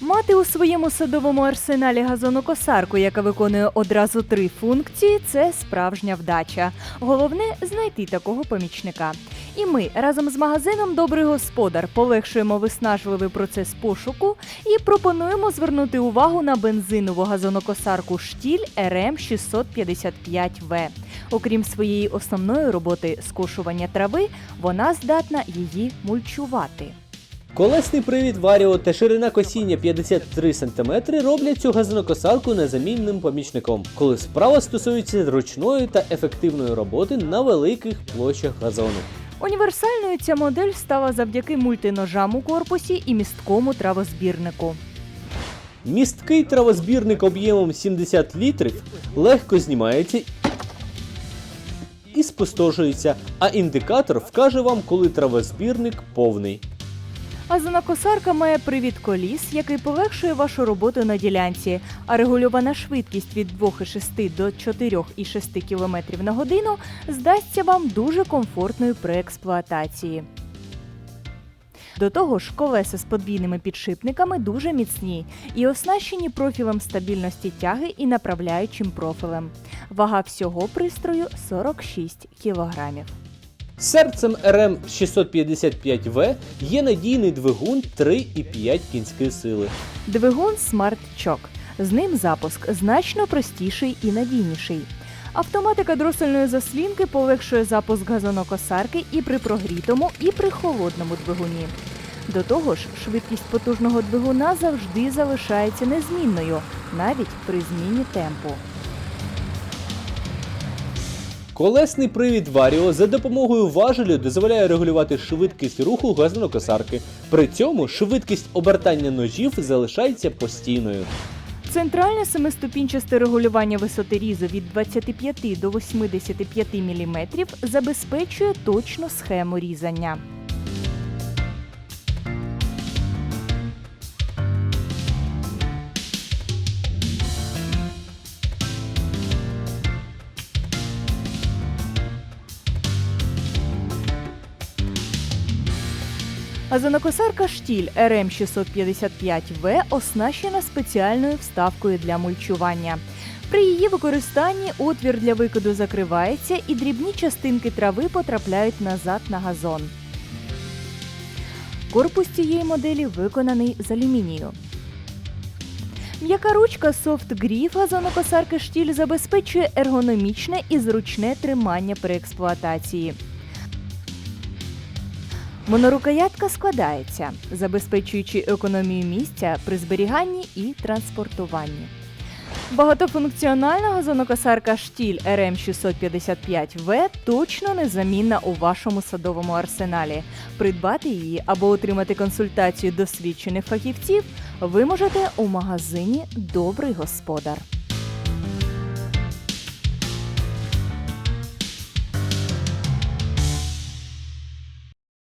Мати у своєму садовому арсеналі газонокосарку, яка виконує одразу три функції, це справжня вдача. Головне знайти такого помічника. І ми разом з магазином Добрий господар полегшуємо виснажливий процес пошуку і пропонуємо звернути увагу на бензинову газонокосарку штіль РМ 655В. Окрім своєї основної роботи скошування трави, вона здатна її мульчувати. Колесний привід Варіо та ширина косіння 53 см роблять цю газонокосарку незамінним помічником, коли справа стосується ручної та ефективної роботи на великих площах газону. Універсальною ця модель стала завдяки мультиножам у корпусі і місткому травозбірнику. Місткий травозбірник об'ємом 70 літрів легко знімається і спустошується, а індикатор вкаже вам, коли травозбірник повний. Газонокосарка має привід коліс, який полегшує вашу роботу на ділянці, а регульована швидкість від 2,6 до 4,6 км на годину здасться вам дуже комфортною при експлуатації. До того ж, колеса з подвійними підшипниками дуже міцні і оснащені профілем стабільності тяги і направляючим профілем. Вага всього пристрою 46 кілограмів. Серцем РМ 655В є надійний двигун 3,5 кінської сили. Двигун Chock. З ним запуск значно простіший і надійніший. Автоматика дросельної заслінки полегшує запуск газонокосарки і при прогрітому, і при холодному двигуні. До того ж, швидкість потужного двигуна завжди залишається незмінною, навіть при зміні темпу. Колесний привід Варіо за допомогою важелю дозволяє регулювати швидкість руху газонокосарки. При цьому швидкість обертання ножів залишається постійною. Центральне семиступінчасте регулювання висоти різу від 25 до 85 мм забезпечує точну схему різання. Газонокосарка штіль РМ 655В оснащена спеціальною вставкою для мульчування. При її використанні отвір для викиду закривається і дрібні частинки трави потрапляють назад на газон. Корпус цієї моделі виконаний з алюмінію. М'яка ручка Grip газонокосарки штіль забезпечує ергономічне і зручне тримання при експлуатації. Монорукоятка складається, забезпечуючи економію місця при зберіганні і транспортуванні. Багатофункціональна газонокосарка штіль РМ 655В точно незамінна у вашому садовому арсеналі. Придбати її або отримати консультацію досвідчених фахівців ви можете у магазині Добрий господар.